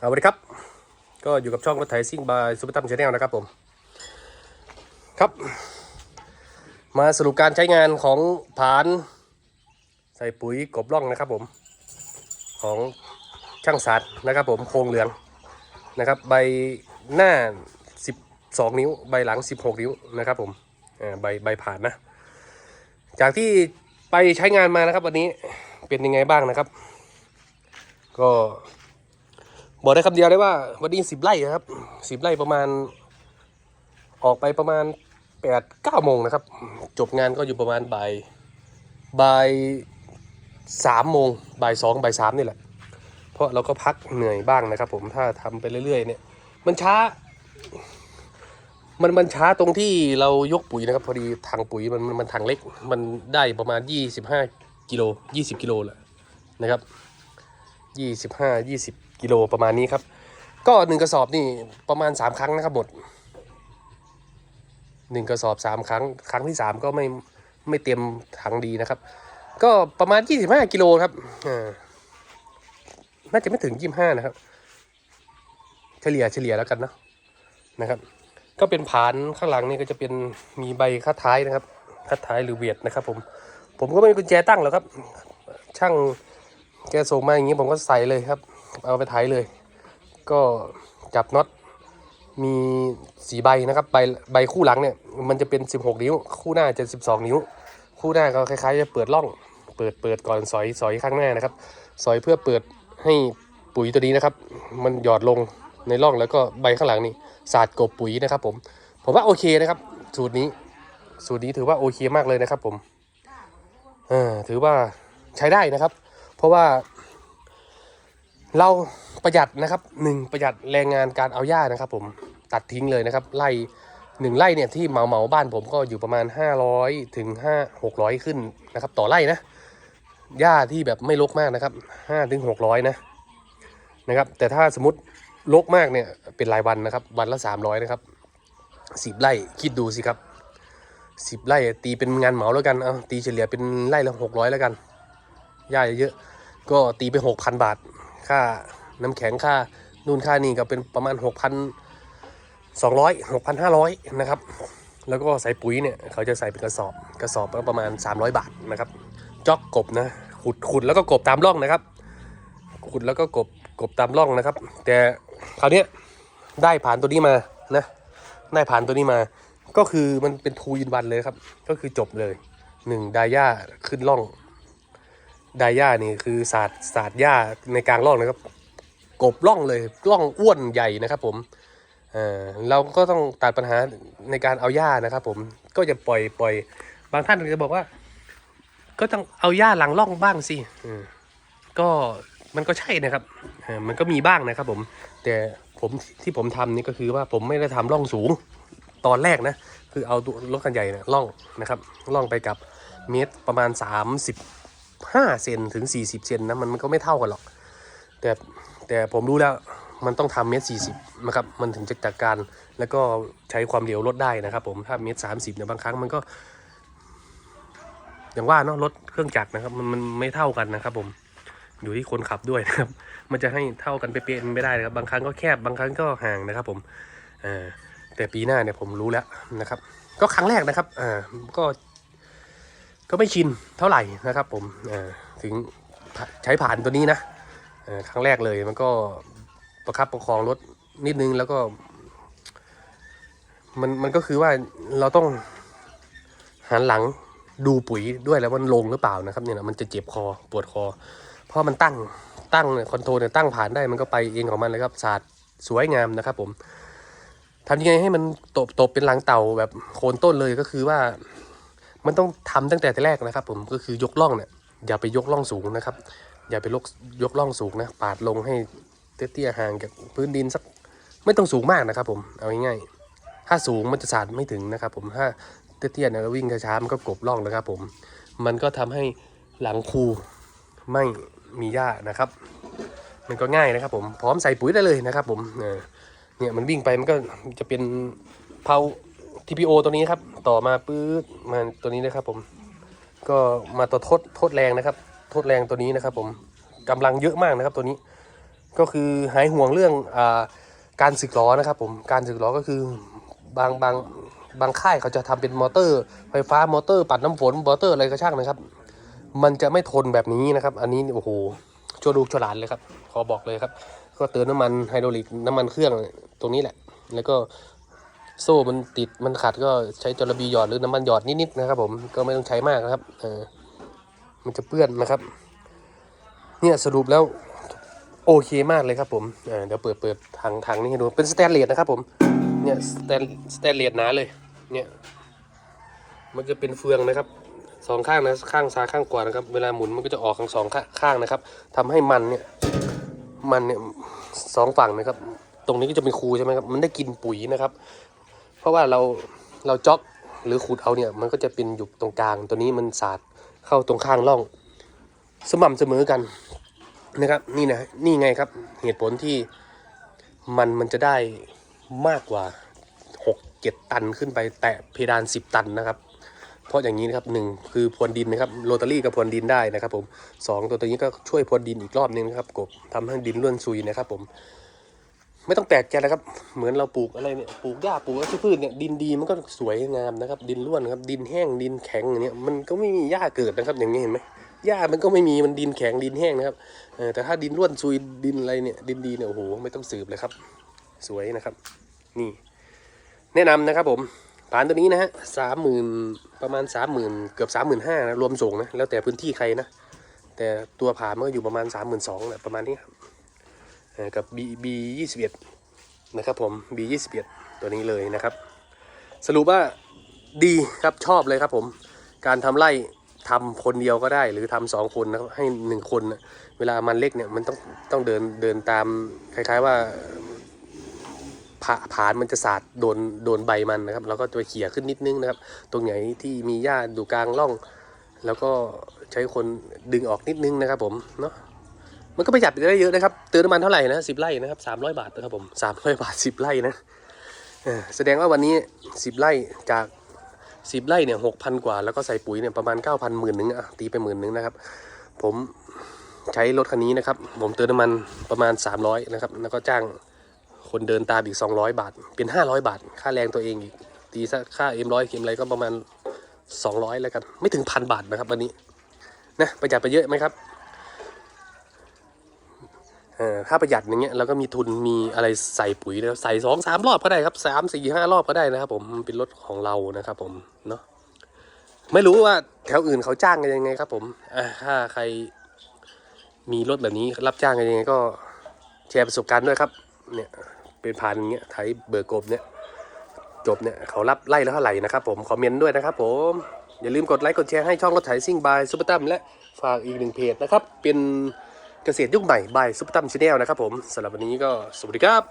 สวัสดีครับ ก็อยู่กับช่องรถไถซิ่งบายซูเปอร์ตัมชาแนลนะครับผม ครับ มาสรุปการใช้งานของผานใส่ปุ๋ยกบล่องนะครับผม ของช่างสัตว์นะครับผมโครงเหลืองนะครับ ใบหน้า 12 นิ้ว ใบหลัง 16 นิ้วนะครับผมอ่าใบใบผ่านนะ จากที่ไปใช้งานมานะครับวันนี้เป็นยังไงบ้างนะครับ ก็ บอกได้คำเดียวได้ว่าวันนี้สิบไร่ครับสิบไร่ประมาณ ออกไปประมาณแปดเก้าโมงนะครับ จบงานก็อยู่ประมาณบ่ายบ่ายสามโมงบ่ายสองบ่ายสามนี่แหละ เพราะเราก็พักเหนื่อยบ้างนะครับ ผมถ้าทำไปเรื่อยๆ เนี่ย มันช้า มันมันช้าตรงที่เรายกปุ๋ยนะครับ พอดีถังปุ๋ยมันมันมันถังเล็ก มันได้ประมาณยี่สิบห้ากิโลยี่สิบกิโลแหละนะครับยี่สิบห้ายี่สิบ กิโลประมาณนี้ครับ ก็หนึ่งกระสอบนี่ประมาณสามครั้งนะครับหมดหนึ่งกระสอบสามครั้ง ครั้งที่สามก็ไม่ไม่เต็มถังดีนะครับ ก็ประมาณยี่สิบห้ากิโลครับอ่าน่าจะไม่ถึงยี่สิบห้านะครับ เฉลี่ยเฉลี่ยแล้วกันเนอะนะครับ ก็เป็นผานข้างหลังนี่ก็จะเป็นมีใบคัดท้ายนะครับคัดท้ายหรือเวียดนะครับ ผม ผมก็ไม่มีกุญแจตั้งหรอกครับ ช่างแกส่งมาอย่างนี้ผมก็ใส่เลยครับ เอาไปไถเลย ก็จับน็อตมีสีใบนะครับใบใบคู่หลังเนี่ยมันจะเป็น 16 นิ้ว คู่หน้าจะ 12 นิ้ว คู่หน้าก็คล้ายๆจะเปิดร่อง เปิดเปิดก่อนสอยสอยข้างหน้านะครับ สอยเพื่อเปิดให้ปุ๋ยตัวนี้นะครับ มันหยอดลงในร่องแล้วก็ใบข้างหลังนี่สาดกบปุ๋ยนะครับ ผมผมว่าโอเคนะครับ สูตรนี้สูตรนี้ถือว่าโอเคมากเลยนะครับ ผมเออถือว่าใช้ได้นะครับ เพราะว่า เราประหยัดนะครับหนึ่งประหยัดแรงงานการเอาหญ้านะครับ ผมตัดทิ้งเลยนะครับไล่หนึ่งไร่เนี่ยที่เหมาเหมาบ้านผมก็อยู่ประมาณ 500ถึง5 600 ขึ้นนะครับ ต่อไร่นะหญ้าที่แบบไม่รกมากนะครับ5ถึง600นะนะครับ แต่ถ้าสมมติรกมากเนี่ยเป็นรายวันนะครับ วันละ 300 นะครับสิบไร่คิดดูสิครับสิบไร่ตีเป็นงานเหมาแล้วกันเอาตีเฉลี่ยเป็นไร่ละ600แล้วกันหญ้าเยอะก็ตีไปหกพันบาท ค่าน้ำแข็งค่านู่นค่านี่ก็เป็นประมาณหกพันสองร้อยหกพันห้าร้อยนะครับ แล้วก็ใส่ปุ๋ยเนี่ยเขาจะใส่เป็นกระสอบ กระสอบก็ประมาณ 300 บาทนะครับ จอกกบนะ ขุดขุดแล้วก็กบตามร่องนะครับ ขุดแล้วก็กบกบตามร่องนะครับ แต่คราวนี้ได้ผ่านตัวนี้มานะ ได้ผ่านตัวนี้มา ก็คือมันเป็นทูอินวันเลยครับ ก็คือจบเลยหนึ่งไดาย่าขึ้นร่อง ดาย่านี่คือศาสตร์ศาสตร์หญ้าในกลางร่องนะครับ กบร่องเลยร่องอ้วนใหญ่นะครับ ผมเออเราก็ต้องตัดปัญหาในการเอาหญ้านะครับ ผมก็จะปล่อยปล่อย บางท่านจะบอกว่า ก็ต้องเอาหญ้าหลังร่องบ้างสิอืมก็มันก็ใช่นะครับเออมันก็มีบ้างนะครับ ผม แต่ผมที่ผมทำนี่ก็คือว่าผมไม่ได้ทำร่องสูงตอนแรกนะ คือเอาตัวรถคันใหญ่เนี่ยร่องนะครับร่องไปกับเมตรประมาณ 30 ห้าเซนถึงสี่สิบเซนนะมันมันก็ไม่เท่ากันหรอก แต่แต่ผมรู้แล้วมันต้องทำเมตรสี่สิบนะครับ มันถึงจะจัดการ แล้วก็ใช้ความเร็วลดได้นะครับ ผม ถ้าเมตรสามสิบเนี่ยบางครั้งมันก็ อย่างว่าเนาะรถเครื่องจักรนะครับ มันมันไม่เท่ากันนะครับ ผม อยู่ที่คนขับด้วยนะครับ มันจะให้เท่ากันเป๊ะๆไม่ได้นะครับ บางครั้งก็แคบ บางครั้งก็ห่างนะครับ ผมแต่ปีหน้าเนี่ยผมรู้แล้วนะครับ ก็ครั้งแรกนะครับ อ่า ก็ ก็ไม่ชินเท่าไหร่นะครับผมอ่อถึงใช้ผ่านตัวนี้นะอ่อครั้งแรกเลยมันก็ประคับประคองรถนิดนึงแล้วก็มันมันก็คือว่าเราต้องหันหลังดูปุ๋ยด้วยแล้วมันลงหรือเปล่านะครับเนี่ยนะมันจะเจ็บคอปวดคอ เพราะมันตั้งตั้งคอนโทรลเนี่ยตั้งผ่านได้มันก็ไปเองของมันเลยครับศาสตร์สวยงามนะครับผมทำยังไงให้มันตบตบเป็นหลังเต่าแบบโคนต้นเลยก็คือว่า มันต้องทำตั้งแต่แรกนะครับ ผมก็คือยกล่องเนี่ยอย่าไปยกล่องสูงนะครับ อย่าไปยกยกล่องสูงนะปาดลงให้เตี้ยๆห่างจากพื้นดินสักไม่ต้องสูงมากนะครับ ผมเอาง่ายๆถ้าสูงมันจะสาดไม่ถึงนะครับ ผมถ้าเตี้ยๆเนี่ยวิ่งช้าๆมันก็กบล่องนะครับ ผมมันก็ทำให้หลังคูไม่มีหญ้านะครับ มันก็ง่ายนะครับ ผมพร้อมใส่ปุ๋ยได้เลยนะครับ ผมเออเนี่ยมันวิ่งไปมันก็จะเป็นเผา TPO ตัวนี้ครับ ต่อมาปื๊ดมาตัวนี้นะครับ ผม ก็มาตัวทดทษแรงนะครับทษแรงตัวนี้นะครับ ผมกำลังเยอะมากนะครับ ตัวนี้ ก็คือหายห่วงเรื่องอาการสึกล้อนะครับ ผมการสึกล้อก็คือบางบางบางค่ายเขาจะทำเป็นมอเตอร์ ไฟฟ้ามอเตอร์ ปัดน้ำฝนมอเตอร์อะไรก็ช่างนะครับ มันจะไม่ทนแบบนี้นะครับ อันนี้โอ้โหชั่วลูกชั่วหลานเลยครับ ขอบอกเลยครับ ก็เติมน้ำมันไฮดรอลิกน้ำมันเครื่องตรงนี้แหละ แล้วก็ โซ่มันติดมันขัดก็ใช้จระบีหยอดหรือน้ำมันหยอดนิดๆนะครับผมก็ไม่ต้องใช้มากนะครับเออมันจะเปื้อนนะครับ เนี่ยสรุปแล้วโอเคมากเลยครับผมเเดี๋ยวเปิดเปิดทางทางนี้ให้ดูเป็นสแตนเลสนะครับผมเนี่ยสแตนสแตนเลสหนาเลยเนี่ยมันจะเป็นเฟืองนะครับสองข้างนะข้างซ้ายข้างขวานะครับ เวลาหมุนมันก็จะออกทั้งสองข้าข้างนะครับทำให้มันเนี่ยมันเนี่ยสองฝั่งนะครับ ตรงนี้ก็จะเป็นคูใช่ไหมครับมันได้กินปุ๋ยนะครับ เพราะว่าเราเราจ็อกหรือขูดเอาเนี่ยมันก็จะเป็นอยู่ตรงกลางตัวนี้มันสาดเข้าตรงข้างร่อง สม่ำเสมอกันนะครับ นี่นะนี่ไงครับ เหตุผลที่มันมันจะได้มากกว่า 6 7 ตันขึ้นไปแตะเพดาน 10 ตันนะครับ เพราะอย่างนี้นะครับหนึ่งคือพรวนดินนะครับโรตารี่กับพรวนดินได้นะครับผมสองตัวตัวนี้ก็ช่วยพรวนดินอีกรอบนึงนะครับกบทำให้ดินร่วนซุยนะครับผม ไม่ต้องแปลกใจนะครับ เหมือนเราปลูกอะไรเนี่ย ปลูกหญ้าปลูกอะไรพืชเนี่ย ดินดีมันก็สวยงามนะครับ ดินร่วนครับ ดินแห้ง ดินแข็งอย่างเนี้ย มันก็ไม่มีหญ้าเกิดนะครับ อย่างนี้เห็นไหมหญ้ามันก็ไม่มี มันดินแข็ง ดินแห้งนะครับเออแต่ถ้าดินร่วนซุย ดินอะไรเนี่ย ดินดีเนี่ย โอ้โห ไม่ต้องสืบเลยครับ สวยนะครับ นี่ แนะนำนะครับผมผานตัวนี้นะฮะสามหมื่นประมาณสามหมื่นเกือบสามหมื่นห้านะ รวมส่งนะ แล้วแต่พื้นที่ใครนะ แต่ตัวผานมันก็อยู่ประมาณสามหมื่นสองแหละประมาณนี้ครับ กับ B B ยี่สิบเอ็ดนะครับผม B 2 1ตัวนี้เลยนะครับ สรุปว่าดีครับชอบเลยครับผม การทำไร่ทำคนเดียวก็ได้ หรือทำสองคนนะครับให้หนึ่งคนนะเวลามันเล็กเนี่ยมันต้องต้องเดินเดินตามคล้าย ๆว่าผาผานมันจะสาดโดนโดนใบมันนะครับแล้วก็จะไปเขี่ยขึ้นนิดนึงนะครับ ตรงไหนที่มีหญ้าอยู่กลางร่อง แล้วก็ใช้คนดึงออกนิดนึงนะครับผมเนาะ มันก็ประหยัดได้เยอะนะครับเติมน้ำมันเท่าไหร่นะสิบไร่นะครับสามร้อยบาทนะครับผมสามร้อยบาทสิบไร่นะเออแสดงว่าวันนี้สิบไร่จากสิบไร่เนี่ยหกพันกว่า แล้วก็ใส่ปุ๋ยเนี่ยประมาณเก้าพันหมื่นหนึ่งอะตีไปหมื่นหนึ่งนะครับ ผมใช้รถคันนี้นะครับ ผมเติมน้ำมันประมาณสามร้อยนะครับ แล้วก็จ้างคนเดินตามอีกสองร้อยบาท เป็นห้าร้อยบาท ค่าแรงตัวเองอีกตีซะค่าเอ็มร้อยเอ็มอะไรก็ประมาณสองร้อยแล้วกัน ไม่ถึงพันบาทนะครับวันนี้นะประหยัดไปเยอะไหมครับ ถ้าประหยัดอย่างเงี้ยเราก็มีทุนมีอะไรใส่ปุ๋ยแล้วใส่สองสามรอบก็ได้ครับสามสี่ห้ารอบก็ได้นะครับ ผมเป็นรถของเรานะครับผมเนาะไม่รู้ว่าแถวอื่นเขาจ้างกันยังไงครับ ผมถ้าใครมีรถแบบนี้รับจ้างกันยังไงก็แชร์ประสบการณ์ด้วยครับ เนี่ยเป็นผ่านอย่างเงี้ยไถเบอร์กบเนี่ยจบเนี่ยเขารับไล่แล้วเท่าไหร่นะครับ ผมคอมเมนต์ด้วยนะครับ ผมอย่าลืมกดไลค์กดแชร์ให้ช่องรถไถซิ่งบายซุปเปอร์ตั้มและฝากอีกหนึ่งเพจนะครับเป็น เกษตรยุคใหม่บายซุปเปอร์ตัมชาแนลนะครับผมสำหรับวันนี้ก็สวัสดีครับ